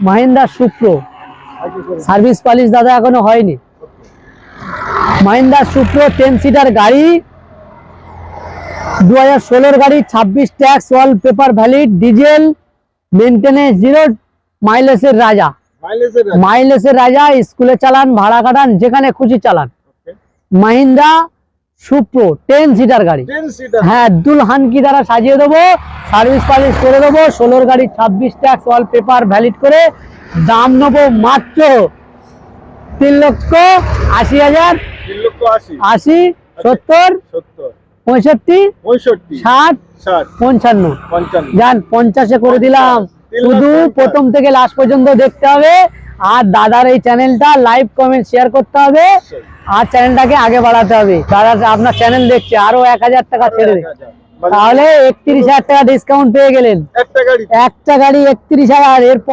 Mahindra সুপ্র service polish দাদা এখনও হয়নি। মাহিন্দ্রা সুপ্র টেন সিটার গাড়ি দু হাজার ষোলোর গাড়ি ছাব্বিশ tax all paper valid diesel maintenance zero মাইলেজের রাজা। মাইলেজের রাজা। স্কুলে চালান ভাড়া কাটান যেখানে খুশি চালান। মাহিন্দ্রা সুপ্র টেন সিটার গাড়ি। হ্যাঁ দুলহান কি দ্বারা সাজিয়ে দেবো সার্ভিস পালিশ করে দেবো ষোলোর গাড়ি ছাব্বিশ ট্যাক্স ওয়াল পেপার ভ্যালিড করে দাম নেব মাত্র তিন লক্ষ আশি হাজার আশি। সত্তর পঁয়ষট্টি ষাট পঞ্চান্ন। যান পঞ্চাশে করে দিলাম। শুধু প্রথম থেকে লাস্ট পর্যন্ত দেখতে হবে। আর দাদার এই চ্যানেলটা লাইভ কমেন্ট শেয়ার করতে হবে। আর চ্যানেলটাকে আগে বাড়াতে হবে। দাদা আপনার চ্যানেল দেখছে আরও এক হাজার টাকা ছেড়ে তাহলে একত্রিশ হাজার টাকা ডিসকাউন্ট পেয়ে গেলেন। একটা গাড়ি। একটা গাড়ি একত্রিশ হাজার এরপর